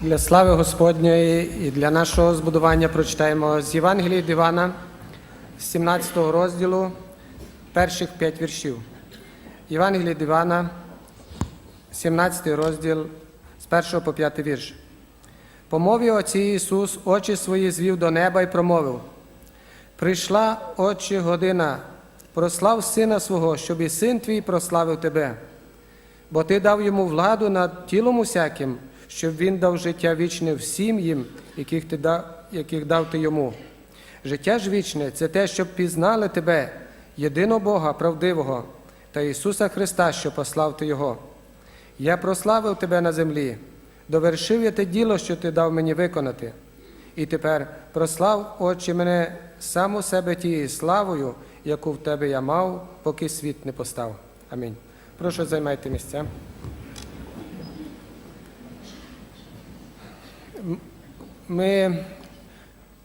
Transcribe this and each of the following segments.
Для слави Господньої і для нашого збудування прочитаємо з Євангелії від Івана, з 17 розділу, перших п'ять віршів. Євангелії від Івана, 17 розділ з 1 по 5 вірш. Помовив оці Ісус, очі свої звів до неба і промовив. Прийшла, Отче, година, прослав Сина свого, щоб і син твій прославив тебе. Бо ти дав йому владу над тілом усяким, щоб він дав життя вічне всім їм, яких, ти дав, яких дав ти йому. Життя ж вічне це те, щоб пізнали тебе, єдиного Бога правдивого, та Ісуса Христа, що послав ти Його. Я прославив тебе на землі, довершив я те діло, що ти дав мені виконати. І тепер прослав, Отче, мене сам у себе тією славою, яку в тебе я мав, поки світ не постав. Амінь. Прошу займайте місця. Ми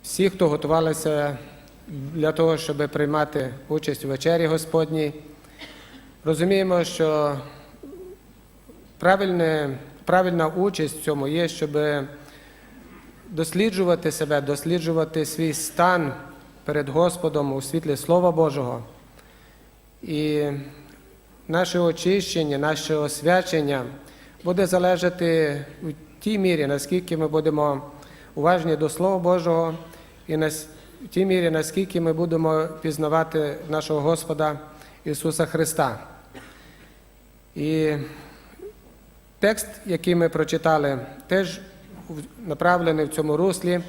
всі, хто готувалися для того, щоб приймати участь у вечері Господній, розуміємо, що правильне, правильна участь в цьому є, щоб досліджувати себе, досліджувати свій стан перед Господом у світлі Слова Божого. І наше очищення, наше освячення буде залежати в тій мірі, наскільки ми будемо уважні до Слова Божого, і нас- в тій мірі, наскільки ми будемо пізнавати нашого Господа Ісуса Христа. І текст, який ми прочитали, теж направлений в цьому руслі,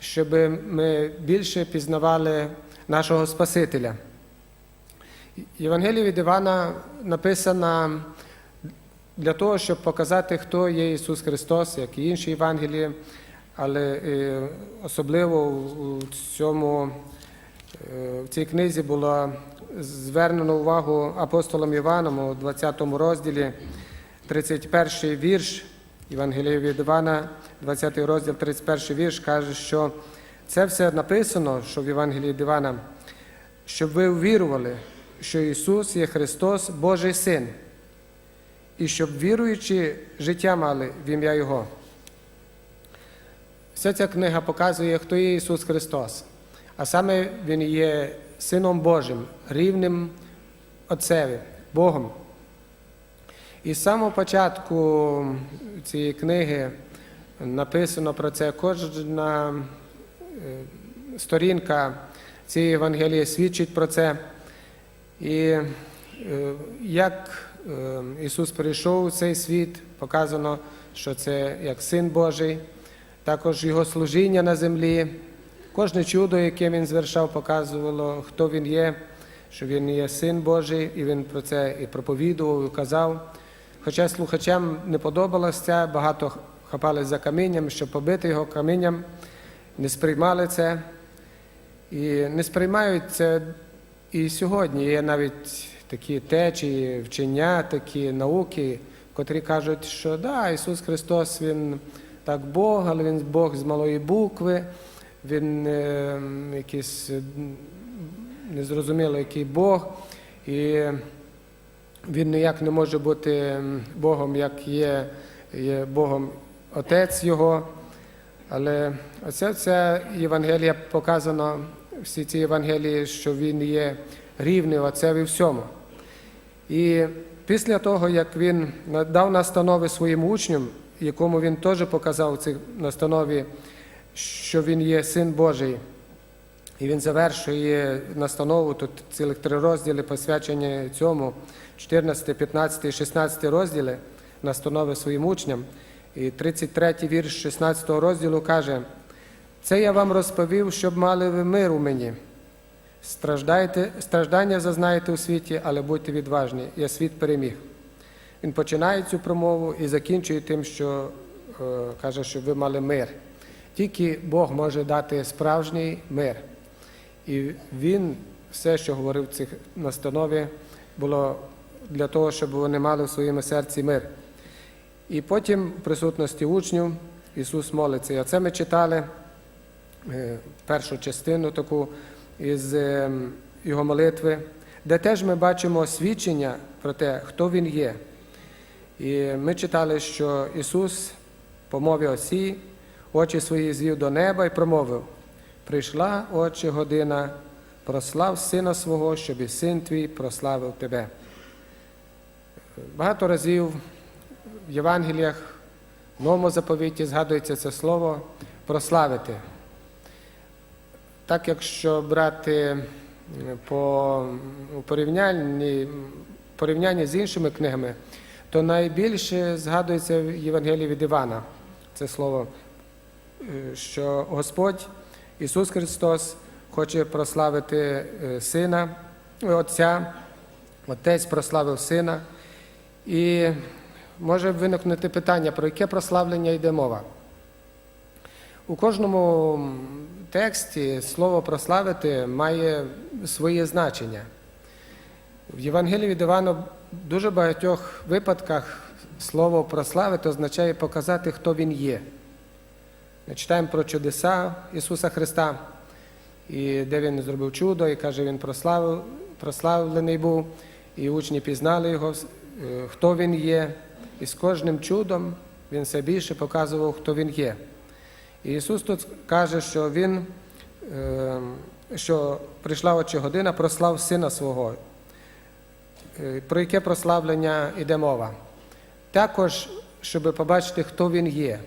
щоб ми більше пізнавали нашого Спасителя. Євангелія від Івана написана для того, щоб показати, хто є Ісус Христос, як і інші Євангелії, але е, особливо у цьому, е, в цій книзі було звернено увагу апостолом Іваном у 20 розділі, 31 вірш Євангелія від Івана, 20 розділ, 31 вірш, каже, що це все написано, що в Євангелії від Івана, щоб ви увірували, що Ісус є Христос, Божий Син, і щоб віруючи життя мали в ім'я Його. Вся ця книга показує, хто є Ісус Христос, а саме Він є Сином Божим, рівним Отцеві, Богом. І з самого початку цієї книги написано про це кожна е, сторінка цієї Євангелії свідчить про це. І е, як е, Ісус прийшов у цей світ, показано, що це як Син Божий, також Його служіння на землі, кожне чудо, яке Він звершав, показувало, хто Він є, що Він є Син Божий, і Він про це і проповідував, і казав. Хоча слухачам не подобалося багато хапали за камінням, щоб побити його камінням, не сприймали це. І не сприймають це і сьогодні. Є навіть такі течії, вчення, такі науки, котрі кажуть, що да, Ісус Христос, Він так Бог, але Він Бог з малої букви, Він е, якийсь е, незрозуміло, який Бог. І він ніяк не може бути Богом, як є, є Богом Отець Його. Але оце ця Євангелія показано, всі ці Євангелії, що Він є рівний Отцеві всьому. І після того, як він дав настанови своїм учням, якому він теж показав в цій настанові, що він є Син Божий, і він завершує настанову, тут цілих три розділи посвячення цьому, 14, 15 і 16 розділи настанови своїм учням. І 33 вірш 16 розділу каже, це я вам розповів, щоб мали ви мир у мені. Страждайте, страждання зазнаєте у світі, але будьте відважні, я світ переміг. Він починає цю промову і закінчує тим, що е, каже, щоб ви мали мир. Тільки Бог може дати справжній мир. І Він все, що говорив в цих настанові, було для того, щоб вони мали в своєму серці мир. І потім, в присутності учнів, Ісус молиться. І оце ми читали е, першу частину таку із е, Його молитви, де теж ми бачимо свідчення про те, хто Він є. І ми читали, що Ісус по мові осі, очі свої звів до неба і промовив: Прийшла, Отче, година, прослав сина свого, щоб і син твій прославив тебе. Багато разів в Євангеліях, в новому заповіті згадується це слово прославити. Так, якщо брати по порівнянні, порівнянні з іншими книгами, то найбільше згадується в Євангелії від Івана це слово, е, що Господь Ісус Христос хоче прославити е, Сина, е, Отця, Отець прославив Сина. І може виникнути питання, про яке прославлення йде мова. У кожному тексті слово прославити має своє значення. В Євангелії від Івана дуже багатьох випадках слово прославити означає показати, хто Він є. Ми читаємо про чудеса Ісуса Христа, і де Він зробив чудо, і каже, Він прославив, прославлений був, і учні пізнали Його, е, хто Він є. І з кожним чудом Він все більше показував, хто Він є. І Ісус тут каже, що Він, е, що прийшла очі година, прослав Сина свого. Е, Про яке прославлення йде мова? Також, щоб побачити, хто Він є,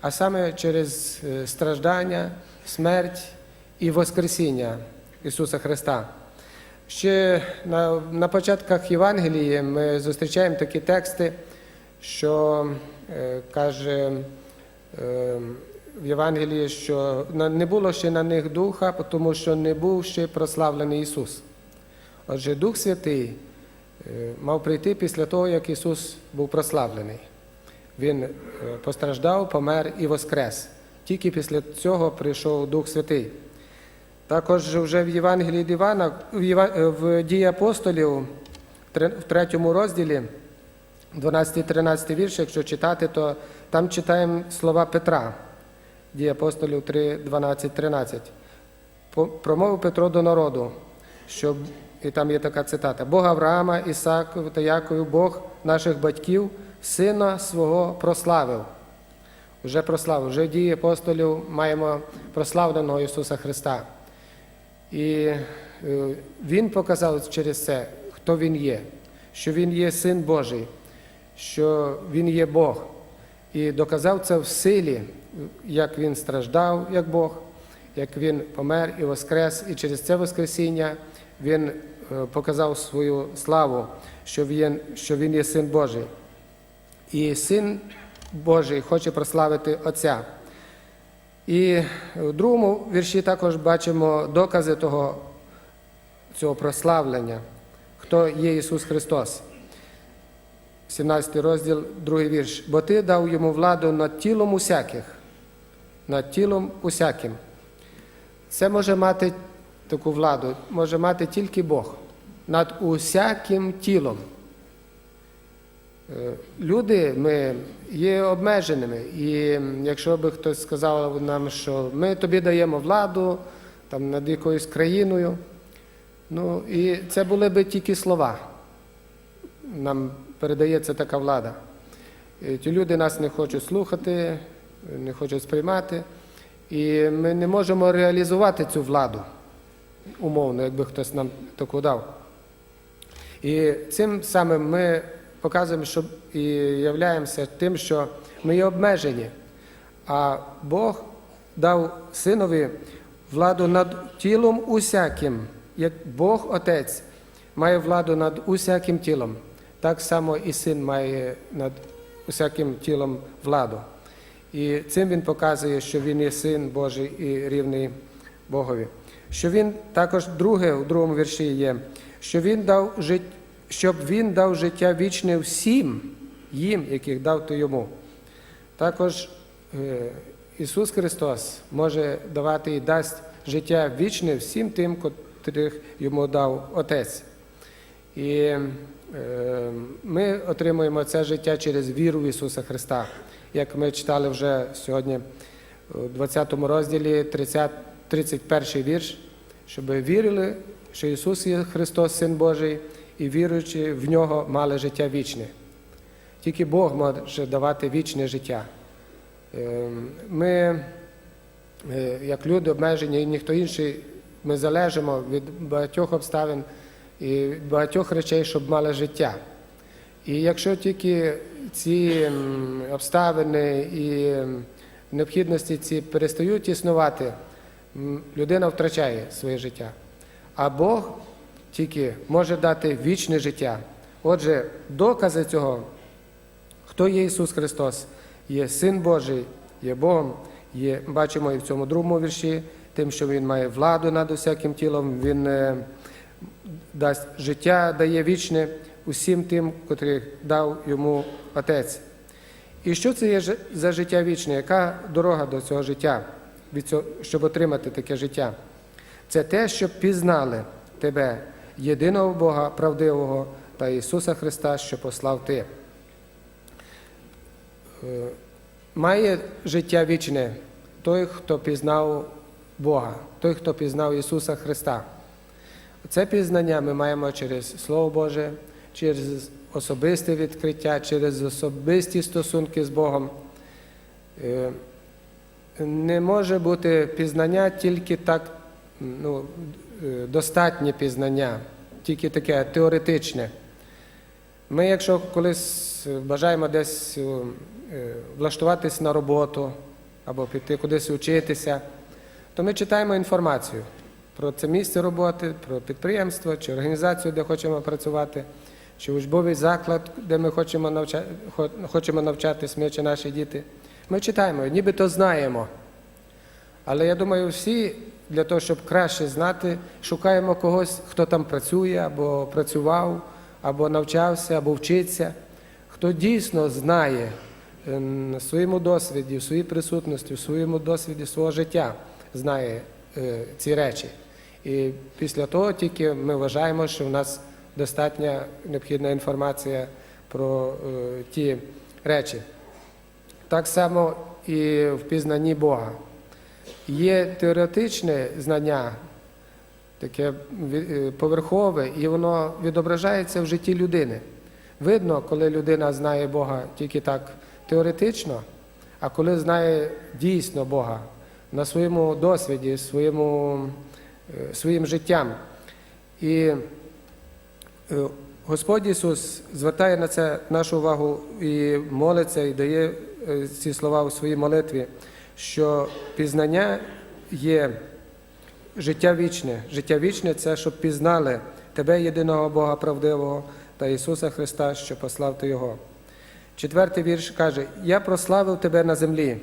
а саме через е, страждання, смерть і Воскресіння Ісуса Христа. Ще на, на початках Євангелії ми зустрічаємо такі тексти, що е, каже е, в Євангелії, що не було ще на них духа, тому що не був ще прославлений Ісус. Отже, Дух Святий мав прийти після того, як Ісус був прославлений. Він е, постраждав, помер і воскрес. Тільки після цього прийшов Дух Святий. Також вже в Євангелії Івана, е, в дії апостолів, в третьому розділі, 12-13 вірш, якщо читати, то там читаємо слова Петра, дії апостолів 3, 12, 13. Промовив Петро до народу, щоб, і там є така цитата: Бог Авраама, Ісакові та Якові, Бог наших батьків, сина свого прославив. Вже прославив, вже дії апостолів маємо прославленого Ісуса Христа. І е, Він показав через це, хто Він є, що Він є Син Божий, що Він є Бог. І доказав це в силі, як Він страждав, як Бог, як Він помер і воскрес, і через це Воскресіння Він е, показав свою славу, що Він, що він є Син Божий. І Син Божий хоче прославити Отця. І в другому вірші також бачимо докази того, цього прославлення, хто є Ісус Христос. 17 розділ, другий вірш. Бо ти дав йому владу над тілом усяких, над тілом усяким. Це може мати таку владу, може мати тільки Бог над усяким тілом. Е, Люди ми є обмеженими, і якщо би хтось сказав нам, що ми тобі даємо владу там, над якоюсь країною, ну і це були би тільки слова. Нам передається така влада. І ті люди нас не хочуть слухати, не хочуть сприймати, і ми не можемо реалізувати цю владу умовно, якби хтось нам таку дав. І цим самим ми показуємо, що і являємося тим, що ми є обмежені. А Бог дав синові владу над тілом усяким, як Бог Отець має владу над усяким тілом, так само і син має над усяким тілом владу. І цим він показує, що він є син Божий і рівний Богові. Що він також друге у другому вірші є, що він дав жит... щоб він дав життя вічне всім їм, яких дав то йому. Також е, Ісус Христос може давати і дасть життя вічне всім тим, котрих йому дав Отець. І ми отримуємо це життя через віру в Ісуса Христа, як ми читали вже сьогодні у 20 розділі 30, 31 вірш, щоб вірили, що Ісус є Христос, Син Божий, і віруючи в Нього мали життя вічне. Тільки Бог може давати вічне життя. Е, Ми, е, як люди обмежені, і ніхто інший, ми залежимо від багатьох обставин і багатьох речей, щоб мали життя. І якщо тільки ці обставини і необхідності ці перестають існувати, людина втрачає своє життя. А Бог тільки може дати вічне життя. Отже, докази цього, хто є Ісус Христос, є Син Божий, є Богом, є, бачимо і в цьому другому вірші, тим, що Він має владу над усяким тілом, Він е, дасть життя, дає вічне усім тим, котрих дав йому Отець. І що це є за життя вічне? Яка дорога до цього життя, від цього, щоб отримати таке життя? Це те, щоб пізнали тебе, єдиного Бога правдивого та Ісуса Христа, що послав Ти. Е, Має життя вічне той, хто пізнав Бога, той, хто пізнав Ісуса Христа. Це пізнання ми маємо через Слово Боже, через особисте відкриття, через особисті стосунки з Богом. Е, Не може бути пізнання тільки так, ну, е, достатнє пізнання, тільки таке теоретичне. Ми, якщо колись бажаємо десь е, влаштуватись на роботу або піти кудись вчитися, то ми читаємо інформацію про це місце роботи, про підприємство чи організацію, де хочемо працювати, чи учбовий заклад, де ми хочемо, навча... хочемо навчатись, ми чи наші діти. Ми читаємо, нібито знаємо. Але я думаю, всі для того, щоб краще знати, шукаємо когось, хто там працює, або працював, або навчався, або вчиться, хто дійсно знає на своєму досвіді, в своїй присутності, в своєму досвіді свого життя, знає е, ці речі. І після того тільки ми вважаємо, що в нас достатня необхідна інформація про е, ті речі. Так само і в пізнанні Бога. Є теоретичне знання, таке е, поверхове, і воно відображається в житті людини. Видно, коли людина знає Бога тільки так теоретично, а коли знає дійсно Бога на своєму досвіді, своєму, своїм життям. І е, Господь Ісус звертає на це нашу увагу і молиться, і дає е, ці слова у своїй молитві, що пізнання є життя вічне. Життя вічне це щоб пізнали тебе, єдиного Бога правдивого та Ісуса Христа, що послав ти Його. Четвертий вірш каже: Я прославив тебе на землі,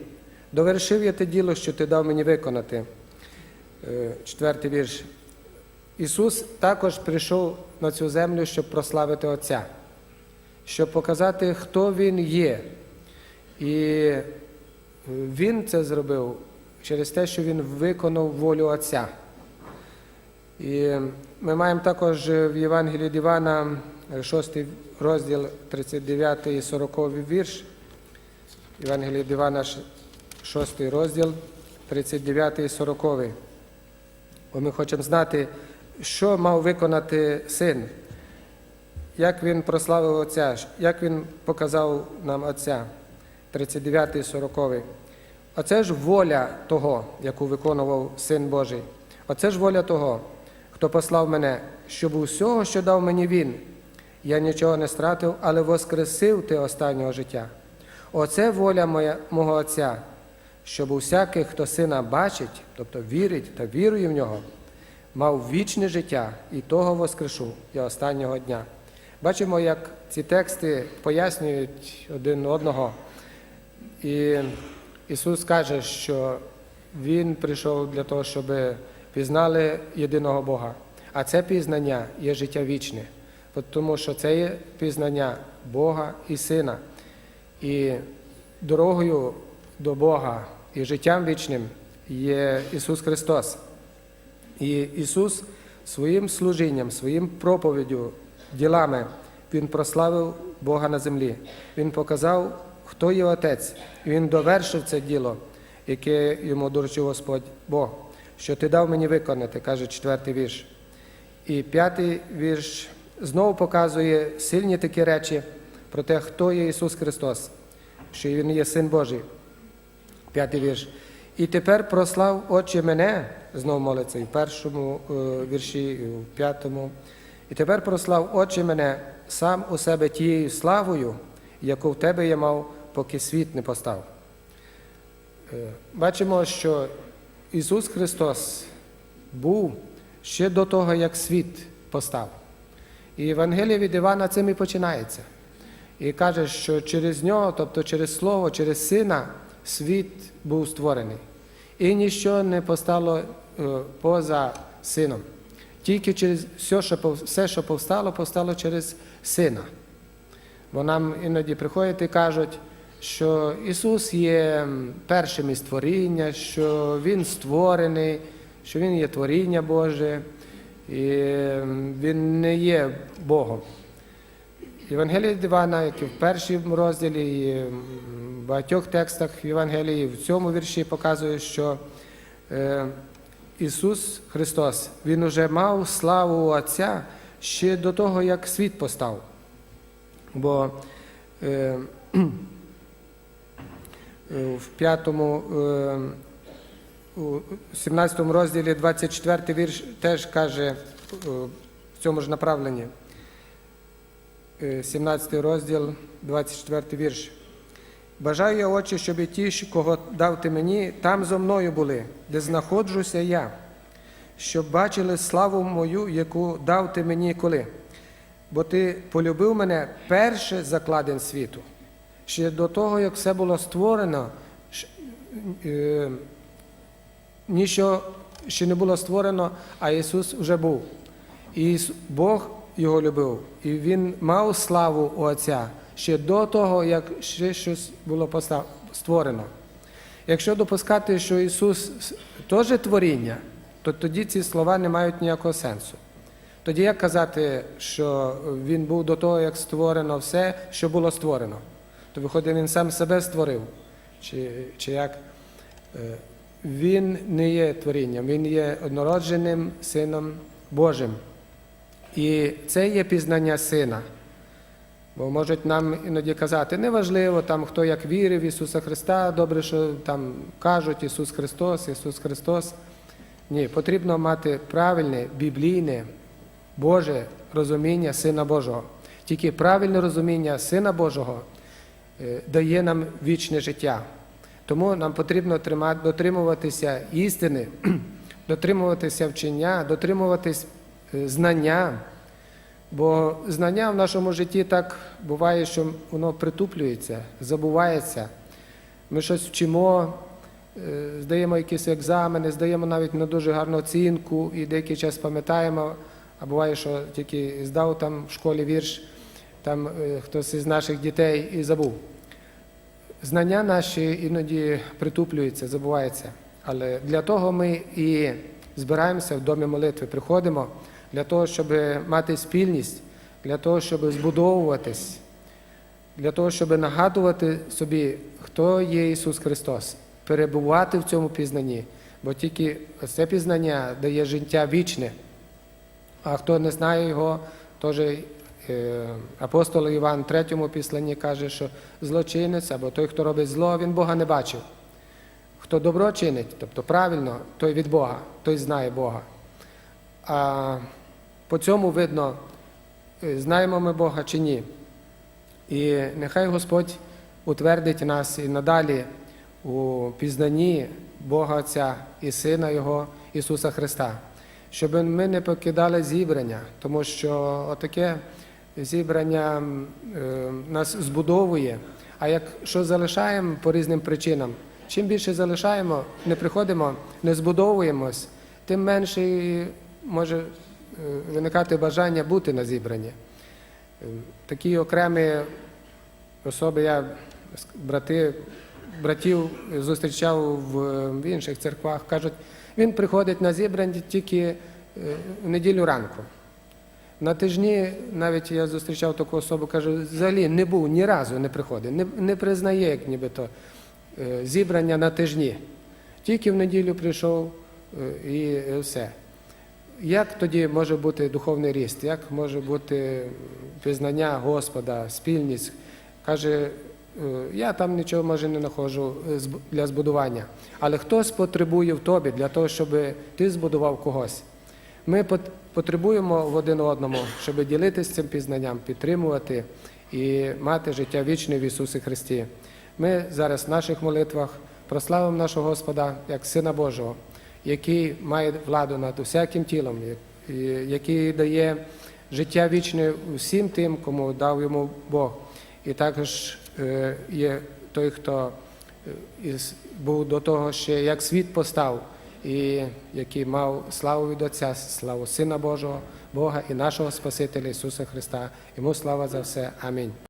довершив я те діло, що ти дав мені виконати. Е, Четвертий вірш. Ісус також прийшов на цю землю, щоб прославити Отця, щоб показати, хто Він є. І е, Він це зробив через те, що Він виконав волю Отця. І ми маємо також в Євангелії від Івана, 6 розділ 39 і 40 вірш. Євангелії Івана, 6 розділ 39 і 40. Бо ми хочемо знати, що мав виконати син, як він прославив Отця, як він показав нам Отця. 39 і 40. Оце ж воля того, яку виконував Син Божий. Оце ж воля того, хто послав мене, щоб усього, що дав мені Він, я нічого не стратив, але воскресив ти останнього життя. Оце воля моя, мого Отця, щоб усякий, хто сина бачить, тобто вірить та вірує в нього, мав вічне життя і того воскрешу я останнього дня. Бачимо, як ці тексти пояснюють один одного. І Ісус каже, що Він прийшов для того, щоб пізнали єдиного Бога. А це пізнання є життя вічне, тому що це є пізнання Бога і Сина. І дорогою до Бога і життям вічним є Ісус Христос. І Ісус своїм служінням, своїм проповіддю, ділами Він прославив Бога на землі. Він показав, хто є Отець. Він довершив це діло, яке йому доручив Господь Бог, що ти дав мені виконати, каже четвертий вірш. І п'ятий вірш знову показує сильні такі речі про те, хто є Ісус Христос, що Він є Син Божий. П'ятий вірш. І тепер прослав Отче мене, знову молиться і в першому е, вірші, і в п'ятому. І тепер прослав Отче мене сам у себе тією славою, яку в тебе я мав, поки світ не постав. Е, Бачимо, що Ісус Христос був ще до того, як світ постав. І Євангелія від Івана цим і починається. І каже, що через нього, тобто через Слово, через Сина, світ був створений. І ніщо не постало е, поза сином. Тільки через все, що, все, що повстало, повстало через Сина. Бо нам іноді приходять і кажуть, що Ісус є першим із творіння, що Він створений, що Він є творіння Боже, і Він не є Богом. Євангелія від Івана, як і в першому розділі, і багатьох текстах в Євангелії, в цьому вірші показує, що е, Ісус Христос, Він уже мав славу Отця ще до того, як світ постав. Бо е, е, в п'ятому, е, у 17 розділі 24 вірш теж каже е, в цьому ж направленні. Е, 17 розділ, 24 вірш. Бажаю я, Отче, щоб і ті, кого дав ти мені, там зо мною були, де знаходжуся я, щоб бачили славу мою, яку дав ти мені коли. Бо ти полюбив мене перше закладен світу. Ще до того, як все було створено, е, нічого ще не було створено, а Ісус вже був. І Бог його любив, і Він мав славу у Отця ще до того, як ще щось було створено. Якщо допускати, що Ісус теж творіння, то тоді ці слова не мають ніякого сенсу. Тоді як казати, що Він був до того, як створено все, що було створено? То виходить, Він сам себе створив. Чи, чи як? Е, Він не є творінням, Він є однородженим Сином Божим. І це є пізнання Сина. Бо можуть нам іноді казати, неважливо, там, хто як вірив в Ісуса Христа, добре, що там кажуть Ісус Христос, Ісус Христос. Ні, потрібно мати правильне, біблійне, Боже розуміння Сина Божого. Тільки правильне розуміння Сина Божого е, дає нам вічне життя. Тому нам потрібно дотримуватися істини, дотримуватися вчення, дотримуватись е, знання. Бо знання в нашому житті так буває, що воно притуплюється, забувається. Ми щось вчимо, е, здаємо якісь екзамени, здаємо навіть на дуже гарну оцінку і деякий час пам'ятаємо, а буває, що тільки здав там в школі вірш, там е, хтось із наших дітей і забув. Знання наші іноді притуплюються, забуваються. Але для того ми і збираємося в домі молитви, приходимо для того, щоб мати спільність, для того, щоб збудовуватись, для того, щоб нагадувати собі, хто є Ісус Христос, перебувати в цьому пізнанні, бо тільки це пізнання дає життя вічне. А хто не знає його, теж е, апостол Іван в третьому післанні каже, що злочинець або той, хто робить зло, він Бога не бачив. Хто добро чинить, тобто правильно, той від Бога, той знає Бога. А по цьому видно, е, знаємо ми Бога чи ні. І нехай Господь утвердить нас і надалі у пізнанні Бога Отця і Сина Його Ісуса Христа, щоб ми не покидали зібрання, тому що отаке зібрання е, нас збудовує. А якщо залишаємо по різним причинам, чим більше залишаємо, не приходимо, не збудовуємось, тим менше може е, виникати бажання бути на зібранні. Е, Такі окремі особи, я брати, братів зустрічав в, в інших церквах, кажуть, він приходить на зібрання тільки е, в неділю ранку. На тижні навіть я зустрічав таку особу, каже, взагалі не був ні разу не приходить, не, не признає, як нібито е, зібрання на тижні. Тільки в неділю прийшов е, і е, все. Як тоді може бути духовний ріст? Як може бути пізнання Господа, спільність? Каже, е, я там нічого може не знаходжу е, для збудування. Але хтось потребує в тобі для того, щоб ти збудував когось. Ми потребуємо в один одному, щоб ділитися цим пізнанням, підтримувати і мати життя вічне в Ісусі Христі. Ми зараз в наших молитвах прославимо нашого Господа як Сина Божого, який має владу над усяким тілом, який дає життя вічне усім тим, кому дав йому Бог. І також е, є той, хто е, був до того ще як світ постав, і який мав славу від Отця, славу Сина Божого, Бога і нашого Спасителя Ісуса Христа. Йому слава за все. Амінь.